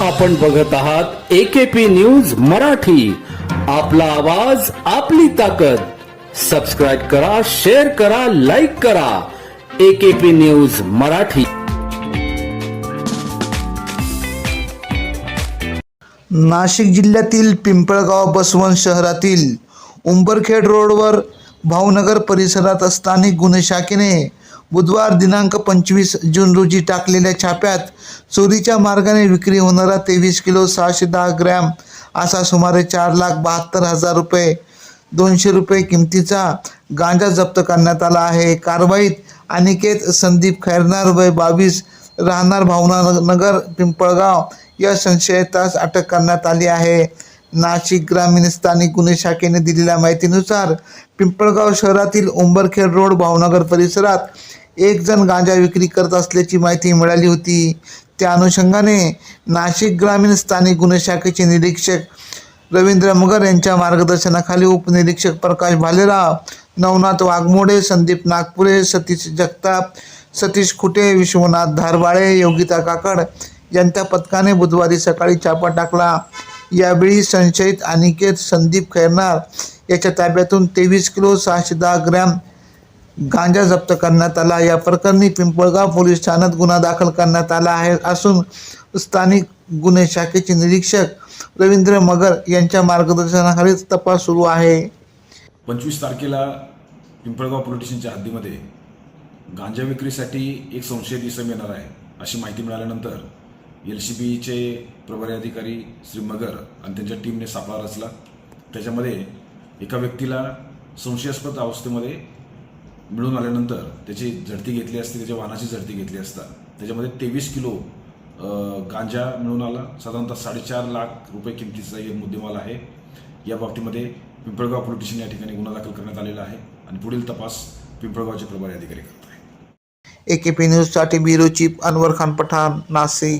आपण बघत आहात एकेपी न्यूज मराठी. आपला आवाज आपली ताकद. सबस्क्राईब करा शेअर करा लाईक करा. AKP news Marathi. नाशिक जिल्ह्यातील पिंपळगाव बसवंत शहरातील उंबरखेड रोडवर भावनगर परिसरात स्थानिक गुन्हे शाखेने बुधवार दिनांक पंचवीस जून रोजी टाकलेल्या छाप्यात चोरीच्या मार्गाने विक्री होणारा तेवीस किलो सहाशे दहा ग्रॅम असा सुमारे चार लाख बहात्तर हजार रुपये दोनशे रुपये किमतीचा गांजा जप्त करण्यात आला आहे. कारवाईत अनिकेत संदीप खैरनार वय बावीस राहणार भावना नगर पिंपळगाव या संशयितास अटक करण्यात आली आहे. नाशिक ग्रामीण स्थानिक गुन्हे शाखेने दिलेल्या माहितीनुसार पिंपळगाव शहरातील उंबरखेड रोड भावनगर परिसरात एक जण गांजा विक्री करत असल्याची माहिती मिळाली होती. त्या अनुषंगाने नाशिक ग्रामीण स्थानिक गुन्हे शाखेचे निरीक्षक रवींद्र मगर यांच्या मार्गदर्शनाखाली उपनिरीक्षक प्रकाश भालेराव नवनाथ वाघमोडे संदीप नागपुरे सतीश जगताप सतीश खुटे विश्वनाथ धारवाळे योगिता काकड यांच्या पथकाने बुधवारी सकाळी छापा टाकला. यावेळी संशयित अनिकेत संदीप खैरनार याच्या ताब्यातून तेवीस किलो सहाशे दहा ग्रॅम गांजा जप्त करण्यात आला. या प्रकरणी पिंपळगाव पोलीस ठाण्यात गुन्हा दाखल करण्यात आला आहे असून स्थानिक गुन्हे शाखेचे निरीक्षक रवींद्र मगर यांच्या मार्गदर्शनाखाली तपास सुरू आहे. पंचवीस तारखेला पिंपळगाव पोलीस स्टेशनच्या हद्दीमध्ये गांजा विक्रीसाठी एक संशयित इसम येणार आहे अशी माहिती मिळाल्यानंतर एल सी बीचे प्रभारी अधिकारी श्री मगर आणि त्यांच्या टीमने सापळा रचला. त्याच्यामध्ये एका व्यक्तीला संशयास्पद अवस्थेमध्ये मिळून आल्यानंतर त्याची झडती घेतली असती त्याच्या वाहनाची झडती घेतली असता. त्याच्यामध्ये तेवीस किलो गांजा मिळून आला. साधारणतः साडेचार लाख रुपये किमतीचा एक मुद्देमाल आहे. या बाबतीमध्ये पिंपळगाव पोलीस स्टेशन या ठिकाणी गुन्हा दाखल करण्यात आलेला आहे आणि पुढील तपास पिंपळगावचे प्रभारी अधिकारी करत आहे ए के पी न्यूजसाठी ब्युरो चीफ अनवर खान पठाण नाशिक.